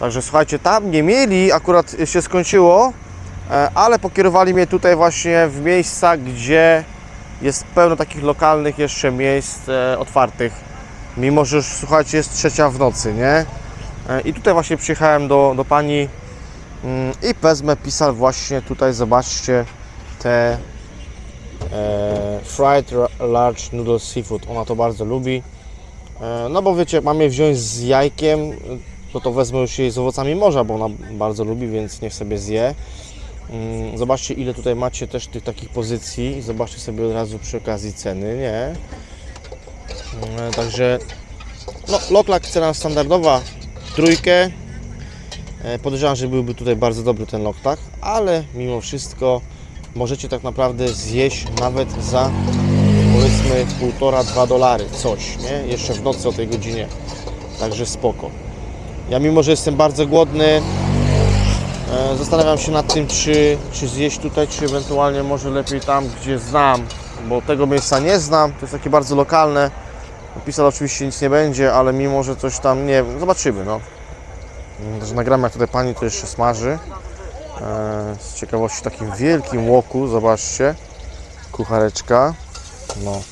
Także słuchajcie, tam nie mieli, akurat się skończyło, e, ale pokierowali mnie tutaj właśnie w miejsca, gdzie jest pełno takich lokalnych jeszcze miejsc e, otwartych. Mimo, że już słuchajcie, jest trzecia w nocy, nie? E, I tutaj właśnie przyjechałem do, do pani mm, i wezmę pisal właśnie tutaj, zobaczcie te e, fried large noodle seafood. Ona to bardzo lubi. E, no bo wiecie, mam je wziąć z jajkiem, to to wezmę już jej z owocami morza, bo ona bardzo lubi, więc niech sobie zje. Mm, Zobaczcie ile tutaj macie też tych takich pozycji. Zobaczcie sobie od razu przy okazji ceny, nie? Mm, Także no, loklak cena standardowa trójkę. E, Podejrzewam, że byłby tutaj bardzo dobry ten loktak, ale mimo wszystko możecie tak naprawdę zjeść nawet za powiedzmy 1,5-2 dolary coś, nie? Jeszcze w nocy o tej godzinie. Także spoko. Ja mimo, że jestem bardzo głodny, e, zastanawiam się nad tym, czy, czy zjeść tutaj, czy ewentualnie może lepiej tam, gdzie znam, bo tego miejsca nie znam, to jest takie bardzo lokalne. Napisał oczywiście nic nie będzie, ale mimo, że coś tam, nie wiem, zobaczymy, no. Także nagramy, jak tutaj pani to jeszcze smaży. E, z ciekawości w takim wielkim łoku, zobaczcie. Kuchareczka. No.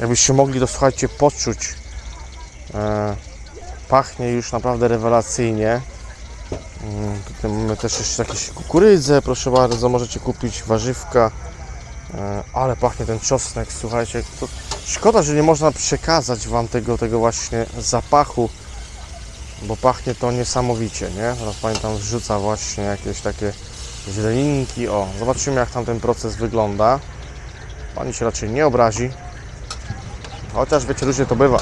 Jakbyście mogli to słuchajcie poczuć. Pachnie już naprawdę rewelacyjnie. Mm, Tutaj mamy też jeszcze jakieś kukurydzę, proszę bardzo, możecie kupić warzywka. E, Ale pachnie ten czosnek, słuchajcie. To szkoda, że nie można przekazać Wam tego, tego właśnie zapachu, bo pachnie to niesamowicie, nie? Teraz tam wrzuca właśnie jakieś takie zieleninki. O, zobaczymy jak tam ten proces wygląda. Pani się raczej nie obrazi. Chociaż wiecie, różnie to bywa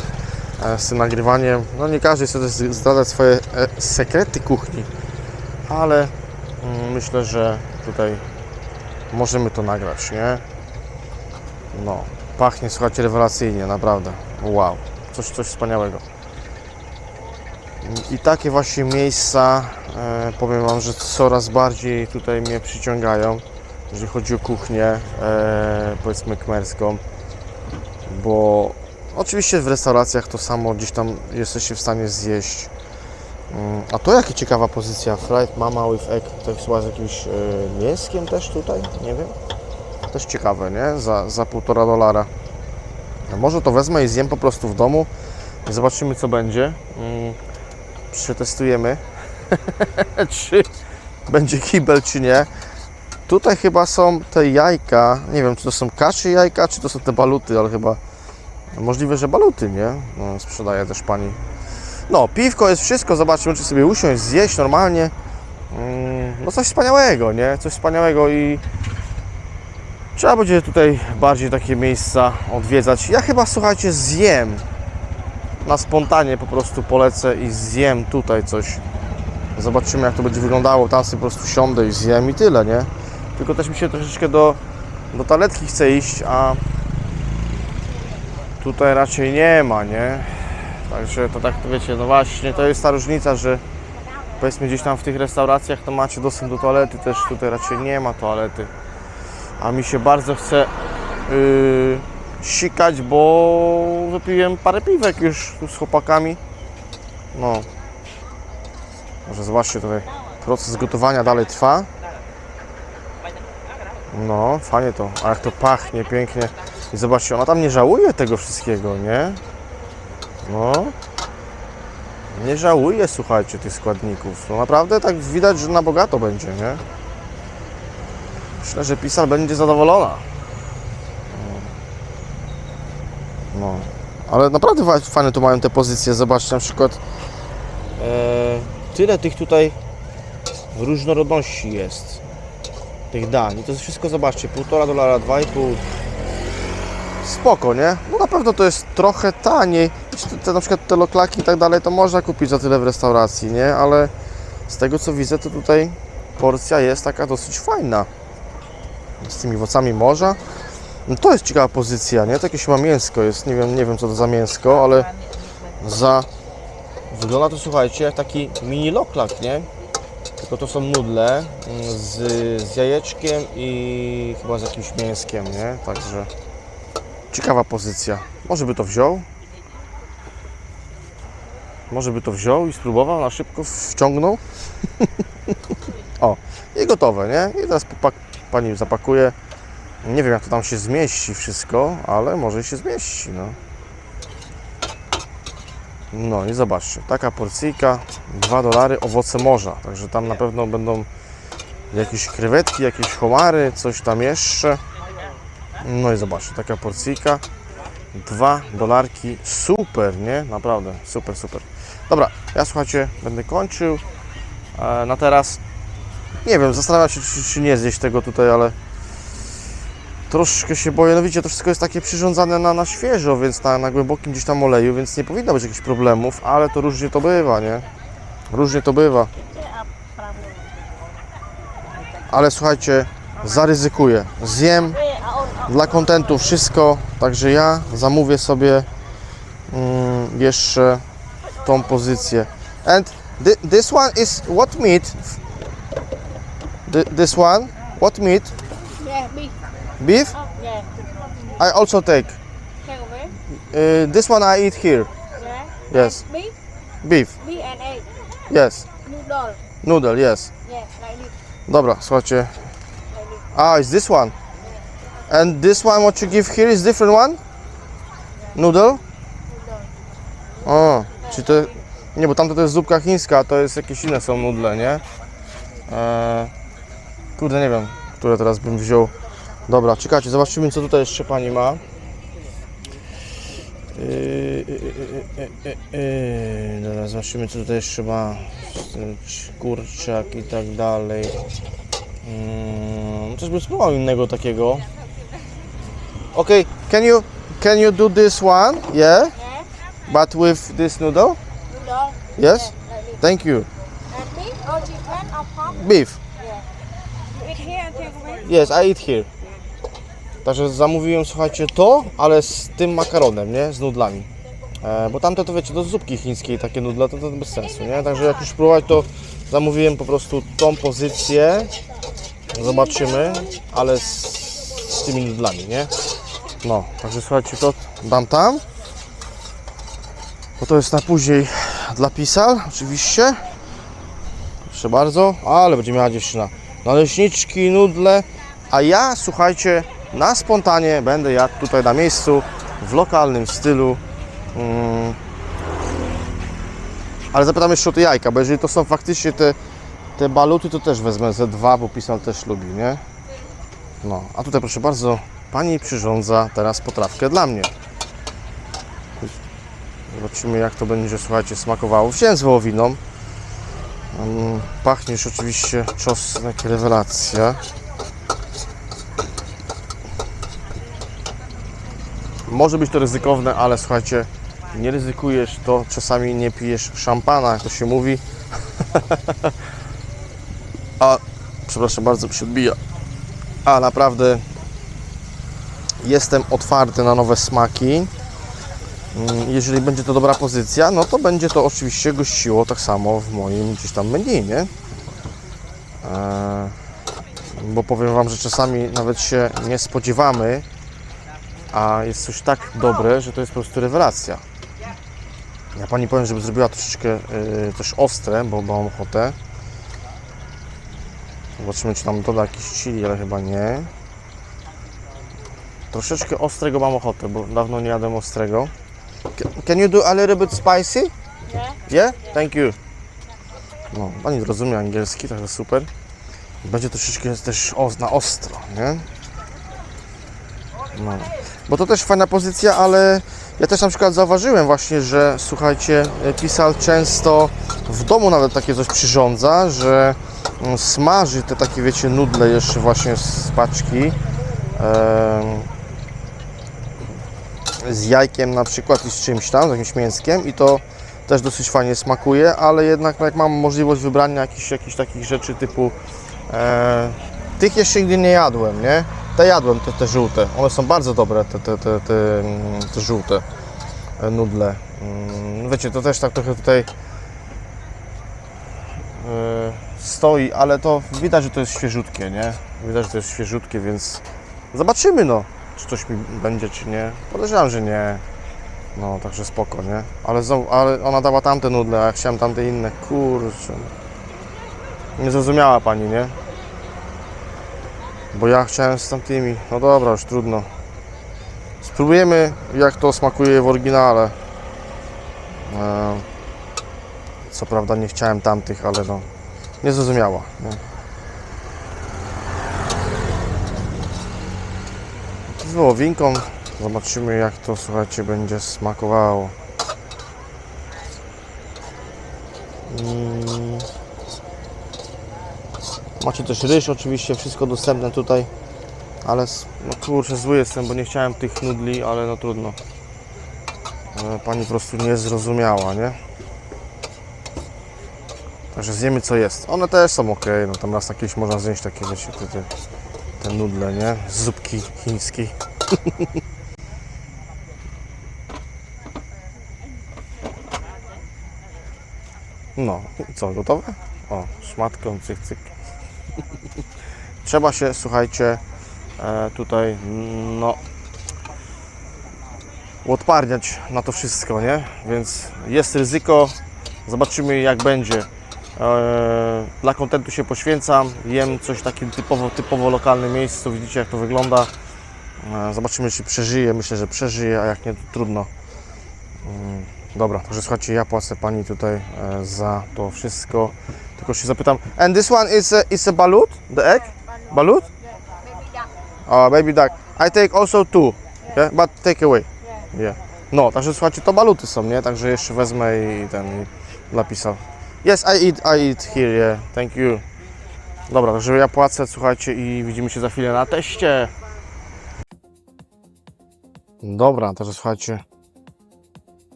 z nagrywaniem. No nie każdy chce też zdradzać swoje e, sekrety kuchni, ale mm, myślę, że tutaj możemy to nagrać, nie? No, pachnie, słuchajcie, rewelacyjnie, naprawdę. Wow, coś, coś wspaniałego. I takie właśnie miejsca, e, powiem Wam, że coraz bardziej tutaj mnie przyciągają, jeżeli chodzi o kuchnię, e, powiedzmy kmerską, bo oczywiście w restauracjach to samo gdzieś tam jesteście w stanie zjeść. Mm, A to jaka ciekawa pozycja, fried mama with egg, to chyba z jakimś e, mięskiem też tutaj, nie wiem. Też ciekawe, nie? Za, za półtora dolara. Może to wezmę i zjem po prostu w domu i zobaczymy co będzie. Mm, Przetestujemy, czy będzie kibel, czy nie. Tutaj chyba są te jajka, nie wiem czy to są kaczy jajka, czy to są te baluty, ale chyba możliwe, że baluty, nie? No, sprzedaje też pani. No, piwko jest wszystko, zobaczymy, czy sobie usiąść, zjeść normalnie. Mm, No coś wspaniałego, nie? Coś wspaniałego i trzeba będzie tutaj bardziej takie miejsca odwiedzać. Ja chyba, słuchajcie, zjem na spontanie po prostu polecę i zjem tutaj coś. Zobaczymy jak to będzie wyglądało. Tam sobie po prostu siądę i zjem i tyle, nie? Tylko też mi się troszeczkę do, do toaletki chce iść, a tutaj raczej nie ma, nie? Także to tak, wiecie, no właśnie, to jest ta różnica, że powiedzmy gdzieś tam w tych restauracjach to macie dostęp do toalety, też tutaj raczej nie ma toalety. A mi się bardzo chce yy, sikać, bo wypiłem parę piwek już z chłopakami. No. Może zobaczcie tutaj, proces gotowania dalej trwa. No, fajnie to, a jak to pachnie pięknie. I zobaczcie, ona tam nie żałuje tego wszystkiego, nie? No. Nie żałuje, słuchajcie, tych składników. No naprawdę tak widać, że na bogato będzie, nie? Myślę, że pisal będzie zadowolona. No. Ale naprawdę fa- fajne tu mają te pozycje. Zobaczcie na przykład e, tyle tych tutaj różnorodności jest. Tych dań. I to wszystko zobaczcie. Półtora dolara, dwa i pół. Spoko, nie? No na pewno to jest trochę taniej. Te, te, na przykład te loklaki i tak dalej to można kupić za tyle w restauracji, nie? Ale z tego co widzę to tutaj porcja jest taka dosyć fajna. Z tymi owocami morza. No to jest ciekawa pozycja, nie? Takie chyba mięsko jest, nie wiem, nie wiem co to za mięsko, ale za... Wygląda to, słuchajcie, jak taki mini loklak, nie? Tylko to są nudle mm, z, z jajeczkiem i chyba z jakimś mięskiem, nie? Także ciekawa pozycja. Może by to wziął? Może by to wziął i spróbował na szybko, wciągnął. o, i gotowe, nie? I teraz pani zapakuje. Nie wiem, jak to tam się zmieści wszystko, ale może się zmieści, no. No i zobaczcie, taka porcyjka, 2 dolary, owoce morza. Także tam na pewno będą jakieś krewetki, jakieś homary, coś tam jeszcze. No i zobaczcie, taka porcyjka, 2 dolarki, super, nie? Naprawdę, super, super. Dobra, ja słuchajcie, będę kończył e, na teraz. Nie wiem, zastanawiam się, czy, czy nie zjeść tego tutaj, ale troszkę się boję. No widzicie, to wszystko jest takie przyrządzane na, na świeżo, więc na, na głębokim gdzieś tam oleju, więc nie powinno być jakichś problemów, ale to różnie to bywa, nie? Różnie to bywa. Ale słuchajcie, zaryzykuję. Zjem dla kontentu wszystko, także ja zamówię sobie mm, jeszcze tą pozycję. And thi- this one is what meat? Thi- This one? What meat? Yeah, beef. Beef? Oh, yeah. I also take. Uh, this one I eat here. Yeah. Yes. Beef, Beef. beef and egg. Yes. Noodle. Noodle, yes. Yeah, like this. Dobra, słuchajcie. Like this. Ah, it's this one. And this one what you give here is different one? Noodle? O, czy to... Nie, bo tamto to jest zupka chińska, a to jest jakieś inne są nudle, nie? Eee, kurde, nie wiem, które teraz bym wziął. Dobra, czekajcie, zobaczymy co tutaj jeszcze Pani ma. Yy, yy, yy, yy, yy, Dobra, zobaczymy co tutaj jeszcze ma. Kurczak i tak dalej. Mm, Też bym spróbował innego takiego. Okay, can you can you do this one? Yeah, Yeah. but with this noodle? Noodle. Yes. Yeah, like this. Thank you. And beef or chicken or pork? Beef. You eat here and take away? Yes, I eat here. Także zamówiłem, słuchajcie, to, ale z tym makaronem, nie? Z nudlami. E, bo tamte to wiecie, do zupki chińskiej takie nudle, to, to bez sensu, nie? Także jak już próbować, to zamówiłem po prostu tą pozycję. Zobaczymy, ale z, z tymi nudlami, nie? No, także słuchajcie, to dam tam. Bo to jest na później dla pisal, oczywiście. Proszę bardzo, ale będzie miała dziewczyna. Naleśniczki, nudle, a ja, słuchajcie, na spontanie będę jadł tutaj na miejscu, w lokalnym stylu. Mm. Ale zapytam jeszcze o te jajka, bo jeżeli to są faktycznie te, te baluty, to też wezmę ze dwa, bo pisal też lubi, nie? No, a tutaj proszę bardzo, pani przyrządza teraz potrawkę dla mnie. Zobaczymy jak to będzie, słuchajcie, smakowało. Wziąłem z wołowiną. Pachnie już oczywiście czosnek, rewelacja. Może być to ryzykowne, ale słuchajcie, nie ryzykujesz, to czasami nie pijesz szampana, jak to się mówi. A, przepraszam bardzo, się odbija. A naprawdę jestem otwarty na nowe smaki. Mm, Jeżeli będzie to dobra pozycja, no to będzie to oczywiście gościło tak samo w moim gdzieś tam menu, nie? Eee, bo powiem Wam, że czasami nawet się nie spodziewamy, a jest coś tak dobre, że to jest po prostu rewelacja. Ja Pani powiem, żeby zrobiła troszeczkę yy, też ostre, bo, bo mam ochotę. Zobaczymy, czy tam doda jakiś chili, ale chyba nie. Troszeczkę ostrego mam ochotę, bo dawno nie jadłem ostrego. Ca- Can you do a little bit spicy? Yeah. Yeah? Thank you. No, pani rozumie angielski, także super. Będzie troszeczkę też na ostro, nie? No. Bo to też fajna pozycja, ale ja też na przykład zauważyłem właśnie, że słuchajcie, Pisal często w domu nawet takie coś przyrządza, że mm, smaży te takie, wiecie, nudle jeszcze właśnie z paczki. Z jajkiem na przykład i z czymś tam, z jakimś mięskiem i to też dosyć fajnie smakuje, ale jednak jak mam możliwość wybrania jakichś, jakichś takich rzeczy typu e, tych jeszcze nigdy nie jadłem, nie? Te jadłem, te, te żółte, one są bardzo dobre, te, te, te, te, mm, te żółte e, nudle. Mm, Wiecie, to też tak trochę tutaj e, stoi, ale to widać, że to jest świeżutkie, nie? Widać, że to jest świeżutkie, więc zobaczymy no, czy coś mi będzie, czy nie. Podejrzewam, że nie. No, także spoko, nie? Ale, znowu, ale ona dała tamte nudle, a ja chciałem tamte inne. Kurczę. Nie zrozumiała pani, nie? Bo ja chciałem z tamtymi. No dobra, już trudno. Spróbujemy, jak to smakuje w oryginale. E, Co prawda nie chciałem tamtych, ale no. Nie zrozumiała. Nie? Z wołowinką. Zobaczymy jak to słuchajcie będzie smakowało. Mm. Macie też ryż oczywiście, wszystko dostępne tutaj. Ale no kurczę zły jestem, bo nie chciałem tych nudli, ale no trudno. E, Pani po prostu nie zrozumiała, nie? Także zjemy co jest. One też są ok, no tam raz na można zjeść takie wiecie, te, te, te nudle, nie? Z zupki chińskiej. No, co, gotowe? O, szmatką, cyk, cyk. Trzeba się, słuchajcie, e, tutaj, no, odparniać na to wszystko, nie? Więc jest ryzyko, zobaczymy jak będzie. E, dla kontentu się poświęcam, jem coś takim typowo, typowo lokalnym miejscu, widzicie jak to wygląda. E, zobaczymy czy przeżyję, myślę, że przeżyję, a jak nie, to trudno. Mm, Dobra, także słuchajcie, ja płacę Pani tutaj e, za to wszystko. Tylko się zapytam, and this one is a, is a balut, the egg? Balut? Uh, baby duck. I take also two, yeah? but take away. Yeah. No, także słuchajcie, to baluty są, nie? Także jeszcze wezmę i ten i napisał. Yes, I eat, I eat here, yeah. Thank you. Dobra, także ja płacę, słuchajcie i widzimy się za chwilę na teście. Dobra, także słuchajcie.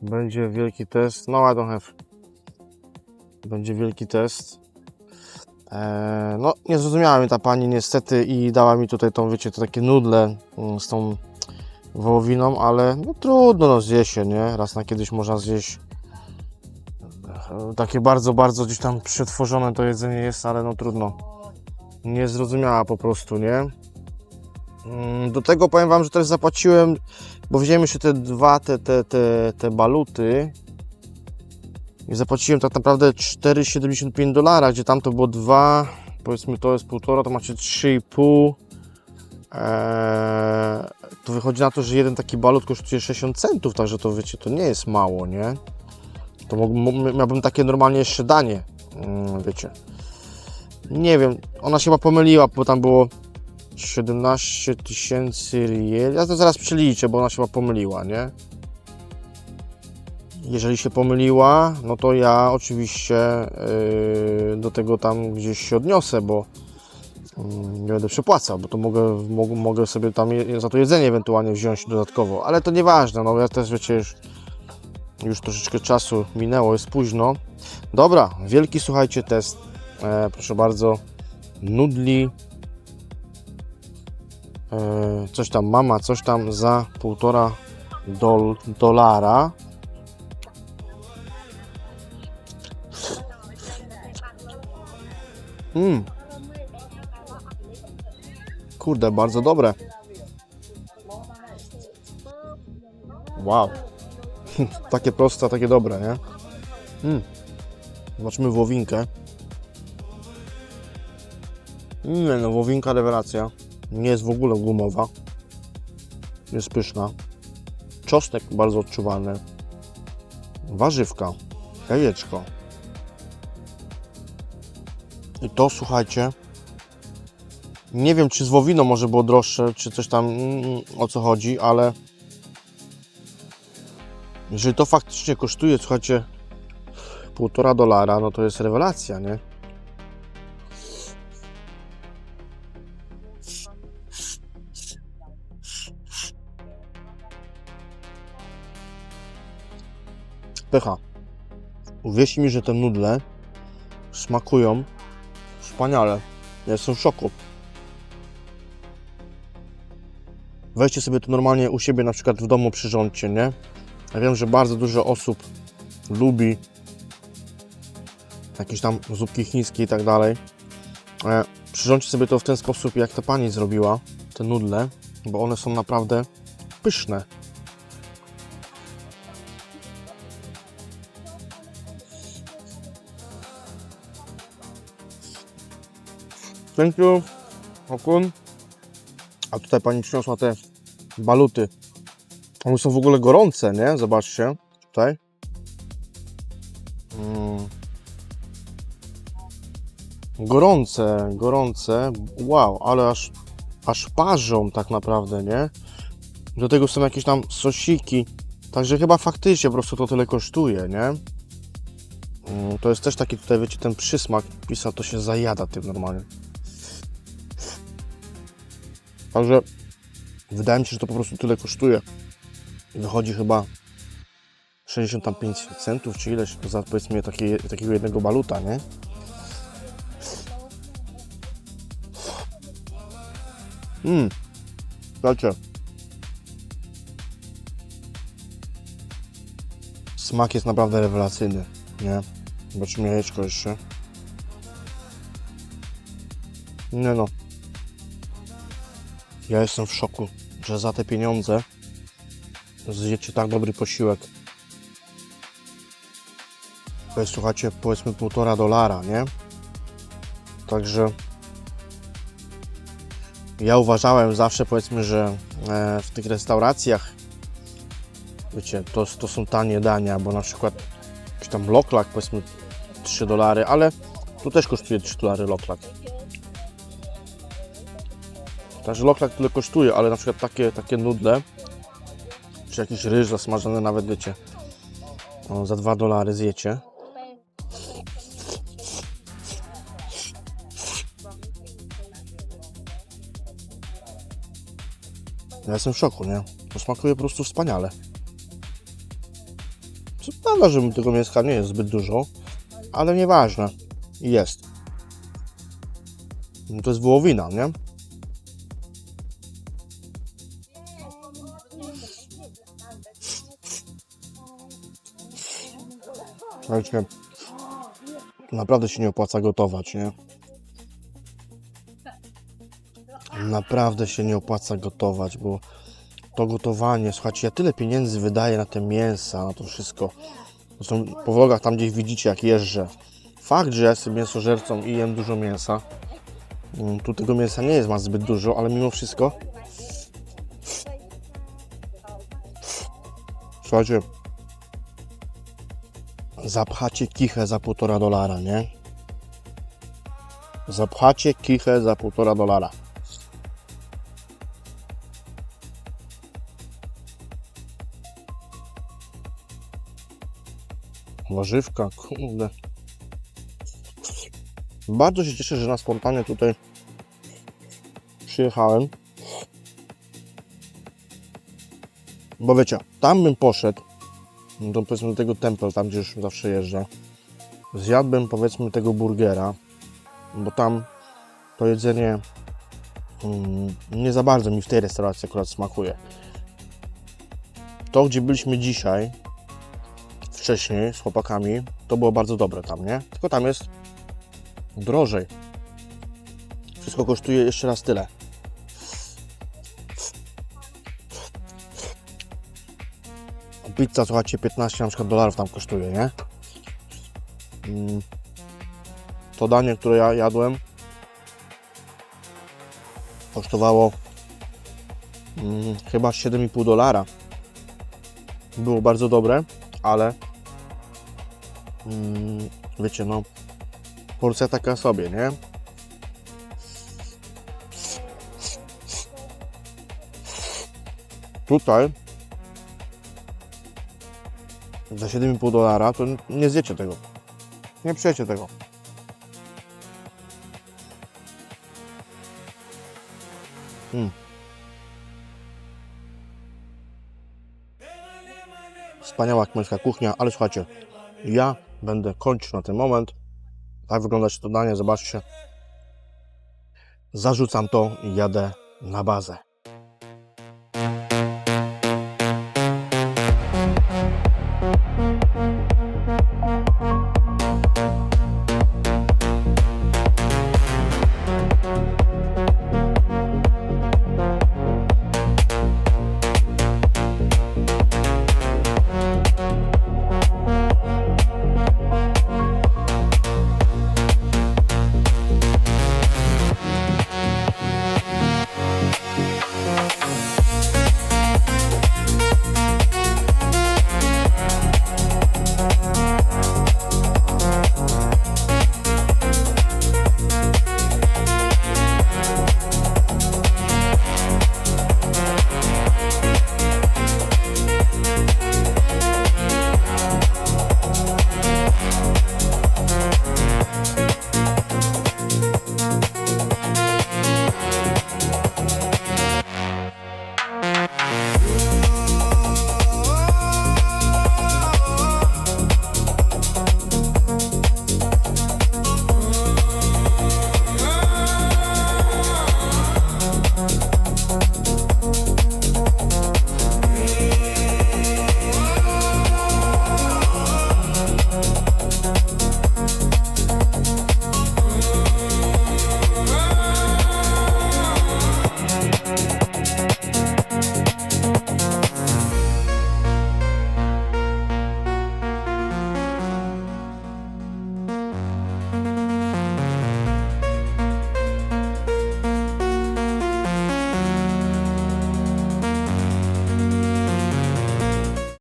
Będzie wielki test. No, I don't have. Będzie wielki test. Eee, no, nie zrozumiała mnie ta pani niestety i dała mi tutaj tą, wiecie, to takie nudle mm, z tą wołowiną, ale no trudno, no zje się, nie? Raz na kiedyś można zjeść. Takie bardzo, bardzo gdzieś tam przetworzone to jedzenie jest, ale no trudno. Nie zrozumiała po prostu, nie? Mm, Do tego powiem Wam, że też zapłaciłem, bo wziąłem jeszcze te dwa, te, te, te, te baluty i zapłaciłem tak naprawdę 4,75 dolara, gdzie tam to było 2, powiedzmy to jest półtora, to macie 3,5. Eee, to wychodzi na to, że jeden taki balut kosztuje 60 centów, także to wiecie, to nie jest mało, nie? To miałbym takie normalnie jeszcze danie, mm, wiecie. Nie wiem, ona się chyba pomyliła, bo tam było 17 tysięcy riel. Ja to zaraz przeliczę, bo ona się chyba pomyliła, nie? Jeżeli się pomyliła, no to ja oczywiście yy, do tego tam gdzieś się odniosę, bo mm, nie będę przepłacał, bo to mogę, mogę, sobie tam za to jedzenie ewentualnie wziąć dodatkowo, ale to nieważne, no ja też wiecie, już, już troszeczkę czasu minęło, jest późno. Dobra, wielki słuchajcie test, e, proszę bardzo, nudli, e, coś tam mama, coś tam za półtora dol, dolara. Mm. Kurde, bardzo dobre. Wow. takie proste, takie dobre, nie? Mm. Zobaczmy wołowinkę. Nie no, wołowinka rewelacja. Nie jest w ogóle gumowa. Jest pyszna. Czosnek bardzo odczuwalny. Warzywka. Jajeczko. I to słuchajcie. Nie wiem, czy z wołowiną może było droższe, czy coś tam mm, o co chodzi, ale jeżeli to faktycznie kosztuje, słuchajcie, półtora dolara, no to jest rewelacja, nie? Pycha. Uwierzcie mi, że te nudle smakują wspaniale. Ja jestem w szoku. Weźcie sobie to normalnie u siebie, na przykład w domu przyrządźcie, nie? Ja wiem, że bardzo dużo osób lubi jakieś tam zupki chińskie i tak dalej. E, przyrządźcie sobie to w ten sposób, jak ta pani zrobiła, te nudle, bo one są naprawdę pyszne. Thank you, Okun. A tutaj pani przyniosła te baluty one są w ogóle gorące, nie? Zobaczcie. Tutaj. Mm. Gorące, gorące. Wow, ale aż, aż parzą tak naprawdę, nie? Do tego są jakieś tam sosiki. Także chyba faktycznie po prostu to tyle kosztuje, nie? Mm, To jest też taki tutaj, wiecie, ten przysmak. Pisa to się zajada tym normalnie. Także wydaje mi się, że to po prostu tyle kosztuje. Wychodzi chyba 65 centów czy ileś za powiedzmy takie, takiego jednego baluta, nie? Mmm, słuchajcie. Smak jest naprawdę rewelacyjny, nie? Zobaczymy jajeczko jeszcze. Nie no. Ja jestem w szoku, że za te pieniądze zjecie tak dobry posiłek. To jest, słuchajcie, powiedzmy półtora dolara, nie? Także ja uważałem zawsze, powiedzmy, że e, w tych restauracjach, wiecie, to, to są tanie dania, bo na przykład jakiś tam loklak, powiedzmy 3 dolary, ale tu też kosztuje 3 dolary loklak. Także loklak tyle kosztuje, ale na przykład takie, takie nudle, czy jakiś ryż zasmażony nawet, wiecie, o, za 2 dolary zjecie. Ja jestem w szoku, nie? To smakuje po prostu wspaniale. Co prawda, że tego mięska nie jest zbyt dużo, ale nieważne. Jest. No to jest wołowina, nie? Słuchajcie, naprawdę się nie opłaca gotować, nie? Naprawdę się nie opłaca gotować, bo to gotowanie, słuchajcie, ja tyle pieniędzy wydaję na te mięsa, na to wszystko. Zresztą po vlogach tam gdzieś widzicie jak jeżdżę. Fakt, że ja jestem mięsożercą i jem dużo mięsa. Mm, Tu tego mięsa nie jest ma zbyt dużo, ale mimo wszystko. Słuchajcie, zapchacie kichę za półtora dolara, nie? Zapchacie kichę za półtora dolara. Warzywka, kurde. Bardzo się cieszę, że na spontanie tutaj przyjechałem. Bo wiecie, tam bym poszedł, do, powiedzmy do tego Temple, tam gdzie już zawsze jeżdżę. Zjadłbym powiedzmy tego burgera, bo tam to jedzenie mm, nie za bardzo mi w tej restauracji akurat smakuje. To, gdzie byliśmy dzisiaj, wcześniej z chłopakami, to było bardzo dobre tam, nie? Tylko tam jest drożej. Wszystko kosztuje jeszcze raz tyle. Pizza, słuchajcie, 15 na przykład dolarów tam kosztuje, nie? Mm. To danie, które ja jadłem, kosztowało mm, chyba 7,5 dolara. Było bardzo dobre, ale mm, wiecie, no porcja taka sobie, nie? Tutaj za 7,5 dolara to nie zjecie tego. Nie przyjecie tego. Mm. Wspaniała kmerska kuchnia, ale słuchajcie, ja będę kończył na ten moment. Tak wygląda się to danie, zobaczcie. Zarzucam to i jadę na bazę.